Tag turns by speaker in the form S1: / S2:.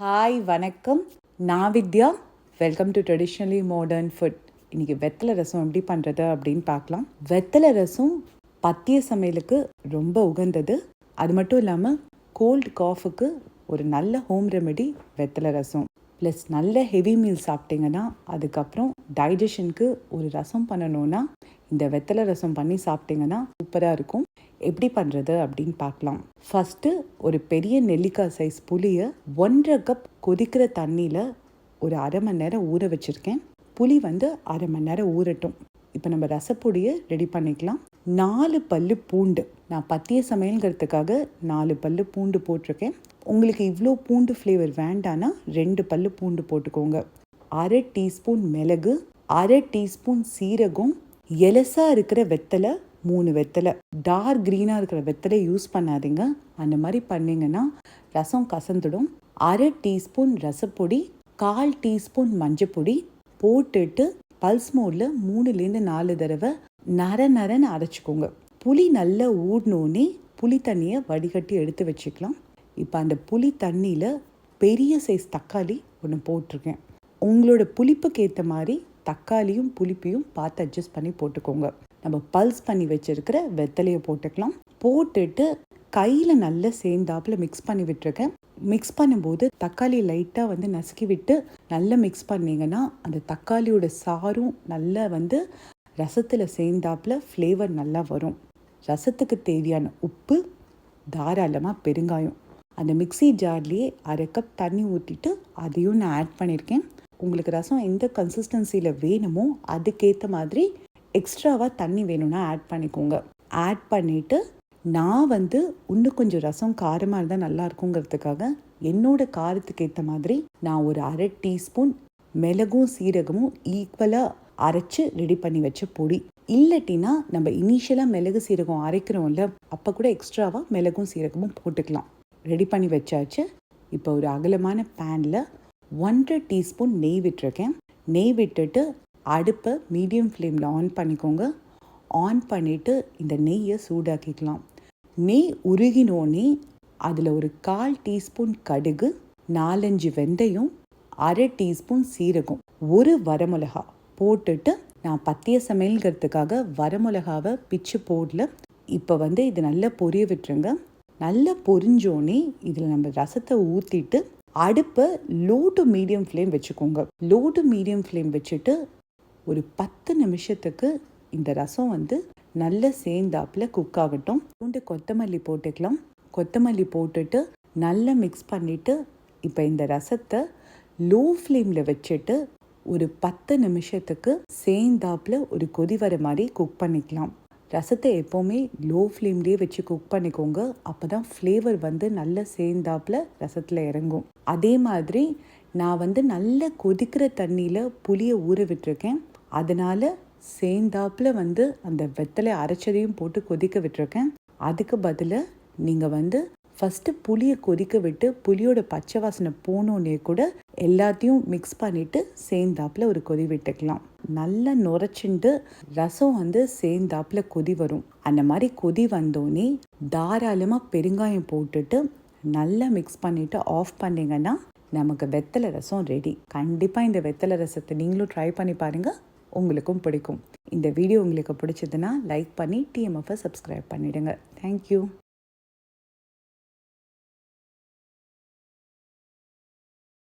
S1: Hi வணக்கம். நான் Vidya. Welcome to traditionally modern food இன்றைக்கி வெத்தலை ரசம் எப்படி பண்ணுறது அப்படின்னு பார்க்கலாம். வெத்தலை ரசம் பத்திய சமையலுக்கு ரொம்ப உகந்தது. அது மட்டும் இல்லாமல் கோல்டு காஃபுக்கு ஒரு நல்ல ஹோம் ரெமெடி வெத்தலை ரசம். ப்ளஸ் நல்ல ஹெவி மீல் சாப்பிட்டீங்கன்னா அதுக்கப்புறம் டைஜஷனுக்கு ஒரு ரசம் பண்ணணும்னா இந்த வெத்தலை ரசம் பண்ணி சாப்பிட்டீங்கன்னா சூப்பராக இருக்கும். எப்படி பண்ணுறது அப்படின்னு பார்க்கலாம். ஃபஸ்ட்டு ஒரு பெரிய நெல்லிக்காய் சைஸ் புளியை ஒன்றரை கப் கொதிக்கிற தண்ணியில் ஒரு அரை மணி நேரம் ஊற வச்சுருக்கேன். புளி வந்து அரை மணி நேரம் ஊறட்டும். இப்போ நம்ம ரசப்பொடியை ரெடி பண்ணிக்கலாம். நாலு பல்லு பூண்டு. நான் பத்திய சமையல்ங்கிறதுக்காக நாலு பல்லு பூண்டு போட்டிருக்கேன். உங்களுக்கு இவ்வளோ பூண்டு ஃப்ளேவர் வேண்டான்னா ரெண்டு பல்லு பூண்டு போட்டுக்கோங்க. அரை டீஸ்பூன் மிளகு அரை டீஸ்பூன் சீரகம் எலசாக இருக்கிற வெத்தலை மூணு வெத்தலை. டார்க் க்ரீனாக இருக்கிற வெத்தலை யூஸ் பண்ணாதீங்க. அந்த மாதிரி பண்ணிங்கன்னா ரசம் கசந்துடும். அரை டீஸ்பூன் ரசப்பொடி கால் டீஸ்பூன் மஞ்சப்பொடி போட்டுட்டு பல்ஸ் மோடில் மூணுலேருந்து நாலு தடவை நர நரன்னு அரைச்சிக்கோங்க புளி நல்லா ஊடினோடனே புளி தண்ணியை வடிகட்டி எடுத்து வச்சுக்கலாம். இப்போ அந்த புளி தண்ணியில் பெரிய சைஸ் தக்காளி ஒன்று போட்டிருக்கேன் உங்களோட புளிப்புக்கு ஏற்ற மாதிரி தக்காளியும் புளிப்பையும் பார்த்து அட்ஜஸ்ட் பண்ணி போட்டுக்கோங்க. நம்ம பல்ஸ் பண்ணி வச்சுருக்கிற வெத்தலையை போட்டுக்கலாம். போட்டுட்டு கையில் நல்லா சேர்ந்தாப்பில் மிக்ஸ் பண்ணி விட்டுருக்கேன். மிக்ஸ் பண்ணும்போது தக்காளி லைட்டாக வந்து நசுக்கி விட்டு நல்லா மிக்ஸ் பண்ணிங்கன்னா அந்த தக்காளியோட சாரும் நல்லா வந்து ரசத்தில் சேர்ந்தாப்பில் ஃப்ளேவர் நல்லா வரும். ரசத்துக்கு தேவையான உப்பு தாராளமாக பெருங்காயம். அந்த மிக்சி ஜார்லேயே அரை கப் தண்ணி ஊற்றிட்டு அதையும் நான் ஆட் பண்ணியிருக்கேன் உங்களுக்கு ரசம் எந்த கன்சிஸ்டன்சியில் வேணுமோ அதுக்கேற்ற மாதிரி எக்ஸ்ட்ராவாக தண்ணி வேணும்னா ஆட் பண்ணிக்கோங்க. ஆட் பண்ணிவிட்டு நான் வந்து இன்னும் கொஞ்சம் ரசம் காரமாக இருந்தால் நல்லா இருக்குங்கிறதுக்காக என்னோட காரத்துக்கு ஏற்ற மாதிரி நான் ஒரு அரை டீஸ்பூன் மிளகும் சீரகமும் ஈக்குவலாக அரைச்சி ரெடி பண்ணி வச்ச பொடி. இல்லாட்டினா நம்ம இனிஷியலாக மிளகு சீரகம் அரைக்கிறோம்ல அப்போ கூட எக்ஸ்ட்ராவாக மிளகும் சீரகமும் போட்டுக்கலாம். ரெடி பண்ணி வச்சாச்சு. இப்போ ஒரு அகலமான பேனில் ஒன்றரை டீஸ்பூன் நெய் விட்டுருக்கேன். நெய் விட்டுட்டு அடுப்பை மீடியம் ஃப்ளேமில் ஆன் பண்ணிக்கோங்க. ஆன் பண்ணிவிட்டு இந்த நெய்யை சூடாக்கிக்கலாம். நெய் உருகினோடனே அதில் ஒரு கால் டீஸ்பூன் கடுகு நாலஞ்சு வெந்தயம் அரை டீஸ்பூன் சீரகம் ஒரு வரமிளகா போட்டுட்டு நான் பத்திய சமையல்கிறதுக்காக வரமிளகாவை பிச்சு போடல. இப்போ வந்து இது நல்லா பொரிய விட்டுருங்க. நல்லா பொரிஞ்சோடனே இதில் நம்ம ரசத்தை ஊற்றிட்டு அடுப்பை லோ டு மீடியம் ஃப்ளேம் வச்சுக்கோங்க. லோ டு மீடியம் ஃப்ளேம் வச்சுட்டு ஒரு பத்து நிமிஷத்துக்கு இந்த ரசம் வந்து நல்ல சேர்ந்தாப்பில் குக் ஆகட்டும். பூண்டு கொத்தமல்லி போட்டுக்கலாம். கொத்தமல்லி போட்டுட்டு நல்லா மிக்ஸ் பண்ணிவிட்டு இப்போ இந்த ரசத்தை லோ ஃப்ளேமில் வச்சுட்டு ஒரு பத்து நிமிஷத்துக்கு சேர்ந்தாப்பில் ஒரு கொதி வர மாதிரி குக் பண்ணிக்கலாம். ரசத்தை எப்போவுமே லோ ஃப்ளேம்லேயே வச்சு குக் பண்ணிக்கோங்க. அப்போ தான் ஃப்ளேவர் வந்து நல்ல சேர்ந்தாப்பில் ரசத்தில் இறங்கும். அதே மாதிரி நான் வந்து நல்ல கொதிக்கிற தண்ணியில் புளியை ஊற விட்டுருக்கேன். அதனால் சேர்ந்தாப்பில் வந்து அந்த வெத்தலை அரைச்சதையும் போட்டு கொதிக்க விட்டுருக்கேன். அதுக்கு பதிலாக நீங்கள் வந்து ஃபஸ்ட்டு புளியை கொதிக்க விட்டு புளியோட பச்சை வாசனை போனோடனே கூட எல்லாத்தையும் மிக்ஸ் பண்ணிவிட்டு சேர்ந்தாப்பில் ஒரு கொதி விட்டுக்கலாம். நல்லா நுரைச்சிண்டு ரசம் வந்து சேர்ந்தாப்பில் கொதி வரும். அந்த மாதிரி கொதி வந்தோடனே தாராளமாக பெருங்காயம் போட்டுட்டு நல்லா மிக்ஸ் பண்ணிவிட்டு ஆஃப் பண்ணிங்கன்னா நமக்கு வெத்தலை ரசம் ரெடி கண்டிப்பாக இந்த வெத்தலை ரசத்தை நீங்களும் ட்ரை பண்ணி பாருங்கள் உங்களுக்கும் பிடிக்கும். இந்த வீடியோ உங்களுக்கு பிடிச்சதுன்னா லைக் பண்ணி டிஎம்எஃப்பை சப்ஸ்கிரைப் பண்ணிவிடுங்க தேங்க்யூ